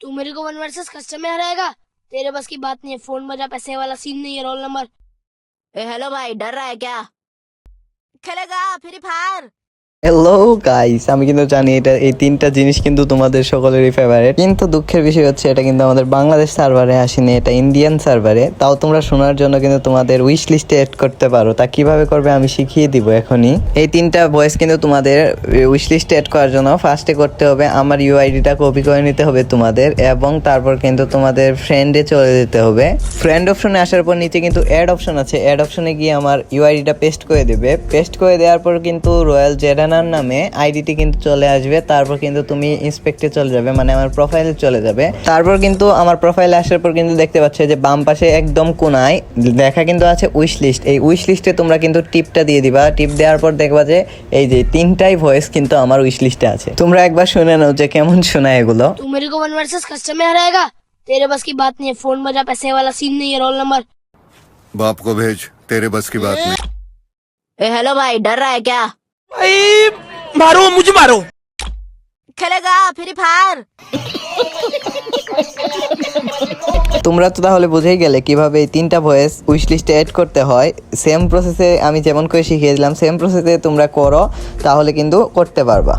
तू मेरे को वन वर्सेस कस्टम में तेरे बस की बात नहीं है फ़ोन बजा, पैसे वाला सीन नहीं है रोल नंबर हेलो भाई, डर रहा है क्या? खेलेगा फ्री फायर হ্যালো গাইস আমি কিন্তু জানি এটা এই তিনটা জিনিস কিন্তু তোমাদের সকলেরই ফেভারিট কিন্তু দুঃখের বিষয় হচ্ছে, এটা কিন্তু আমাদের বাংলাদেশ সার্ভারে আসেনি, এটা ইন্ডিয়ান সার্ভারে তাও তোমরা শোনার জন্য কিন্তু তোমাদের উইশ লিস্টে অ্যাড করতে পারো। তা কীভাবে করবে আমি শিখিয়ে দিব এখনই। এই তিনটা ভয়েস কিন্তু তোমাদের উইশ লিস্টে অ্যাড করার জন্য ফার্স্টে করতে হবে, আমার ইউআইডিটা কপি করে নিতে হবে তোমাদের, এবং তারপর কিন্তু তোমাদের ফ্রেন্ডে চলে যেতে হবে। ফ্রেন্ড অপশনে আসার পর নিচে কিন্তু অ্যাড অপশন আছে। অ্যাড অপশনে গিয়ে আমার ইউআইডিটা পেস্ট করে দেবে। পেস্ট করে দেওয়ার পর কিন্তু রয়্যাল জেডানার নামে আইডিটি কিন্তু চলে আসবে তারপর কিন্তু তুমি ইন্সপেক্টে চলে যাবে মানে আমার প্রোফাইলে চলে যাবে তারপর কিন্তু আমার প্রোফাইলে আসার পর কিন্তু দেখতে পাচ্ছ যে বাম পাশে একদম কোনায় লেখা কিন্তু আছে উইশ লিস্ট এই উইশ লিস্টে তোমরা কিন্তু টিপটা দিয়ে দিবা টিপ দেওয়ার পর দেখবা যে এই যে তিনটাই ভয়েস কিন্তু আমার উইশ লিস্টে আছে তোমরা একবার শুনে নাও যে কেমন শোনায় এগুলো तू मेरे को वन वर्सेस कस्टम में हराएगा तेरे बस की बात नहीं है फोन बजा पैसे वाला सीन नहीं है रोल नंबर बाप को भेज तेरे बस की बात नहीं ए हेलो भाई डर रहा है क्या भाई मारो मुझे मारो खेलेगा फ्री फायर তোমরা তো তাহলে বুঝেই গেলে কিভাবে এই তিনটা ভয়েস উইশ লিস্টে অ্যাড করতে হয় সেম প্রসেসে আমি যেমন করে শিখিয়ে দিলাম সেম প্রসেসে তোমরা করো তাহলে কিন্তু করতে পারবা